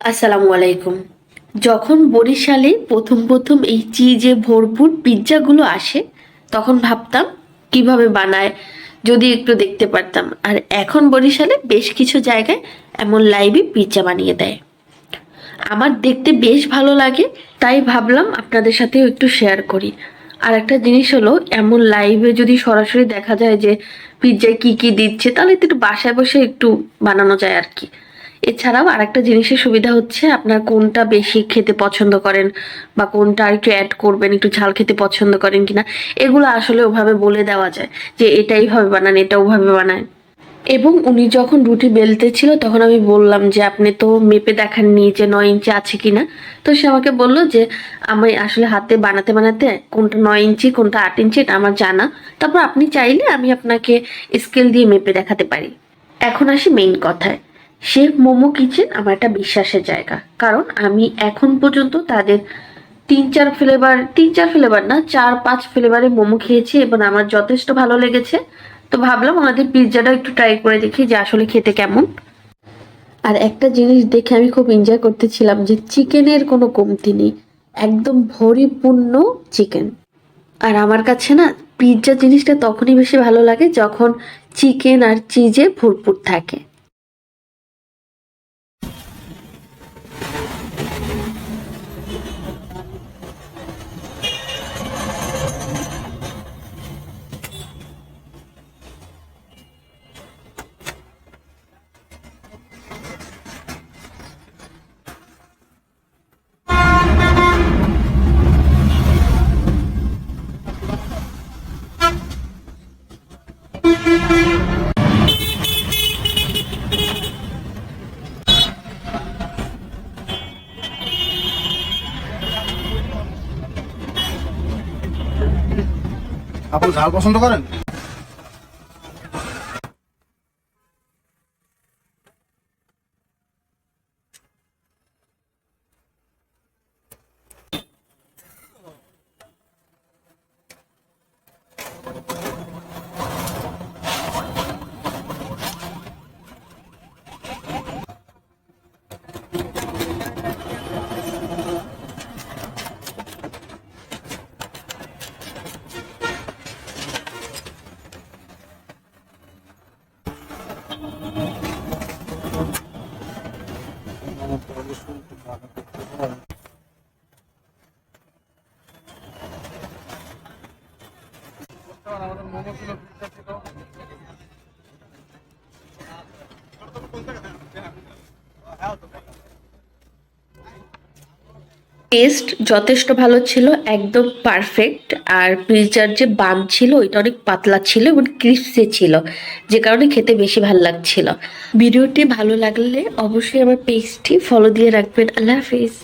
আসসালামু আলাইকুম। যখন বরিশালে প্রথম প্রথম এই চিজে ভরপুর পিৎজাগুলো আসে, তখন ভাবতাম, কীভাবে বানায়, যদি একটু দেখতে পারতাম। আর এখন বরিশালে বেশ কিছু জায়গায় এমন লাইভে পিৎজা বানিয়ে দেয়। আমার দেখতে বেশ ভালো লাগে, তাই ভাবলাম আপনাদের সাথেও একটু শেয়ার করি। আর একটা জিনিস হলো, এমন লাইভে যদি সরাসরি দেখা যায় যে পিৎজায় কি কি দিচ্ছে, তাহলে একটু বাসায় বসে একটু বানানো যায় আর কি। এছাড়াও আরেকটা জিনিসের সুবিধা হচ্ছে আপনার কোনটা বেশি খেতে পছন্দ করেন বা কোনটা একটু অ্যাড করবেন, একটু ঝাল খেতে পছন্দ করেন কিনা, এগুলো আসলে ওভাবে বলে দেওয়া যায় যে এটা এইভাবে বানান এটা ওভাবে বানায় এবং উনি যখন রুটি বেলতে ছিল তখন আমি বললাম যে, আপনি তো মেপে দেখাননি যে নয় ইঞ্চি আছে কিনা? তো সে আমাকে বলল যে, আমি আসলে হাতে বানাতে বানাতে কোনটা নয় ইঞ্চি, কোনটা আট ইঞ্চি, এটা আমার জানা। তারপর আপনি চাইলে আমি আপনাকে স্কেল দিয়ে মেপে দেখাতে পারি। এখন আসি মেইন কথায়। শেফ মোমো কিচেন আমার একটা বিশ্বাসের জায়গা। কারণ আমি এখন পর্যন্ত তাদের তিন চার ফ্লেভার তিন চার ফ্লেভার না, চার পাঁচ ফ্লেভারে মোমো খেয়েছি এবং আমার যথেষ্ট ভালো লেগেছে। তো ভাবলাম ওনাদের পিৎজাটা একটু ট্রাই করে দেখি যে আসলে খেতে কেমন। আর একটা জিনিস দেখে আমি খুব এনজয় করতেছিলাম যে চিকেনের কোনো কমতি নেই, একদম ভরিপূর্ণ চিকেন। আর আমার কাছে না পিৎজা জিনিসটা তখনই বেশি ভালো লাগে যখন চিকেন আর চিজে ভরপুর থাকে। আপনি ঝাল পছন্দ করেন? আমাদের মোমো ছিল পিৎজা ছিল। টেস্ট যথেষ্ট ভালো ছিল, একদম পারফেক্ট আর পিজার যে বাম ছিল ওইটা অনেক পাতলা ছিল এবং ক্রিস্পি ছিল, যে কারণে খেতে বেশি ভালো লাগছিল। ভিডিওটি ভালো লাগলে অবশ্যই আমার পেজটি ফলো দিয়ে রাখবেন। আল্লাহ হাফিজ।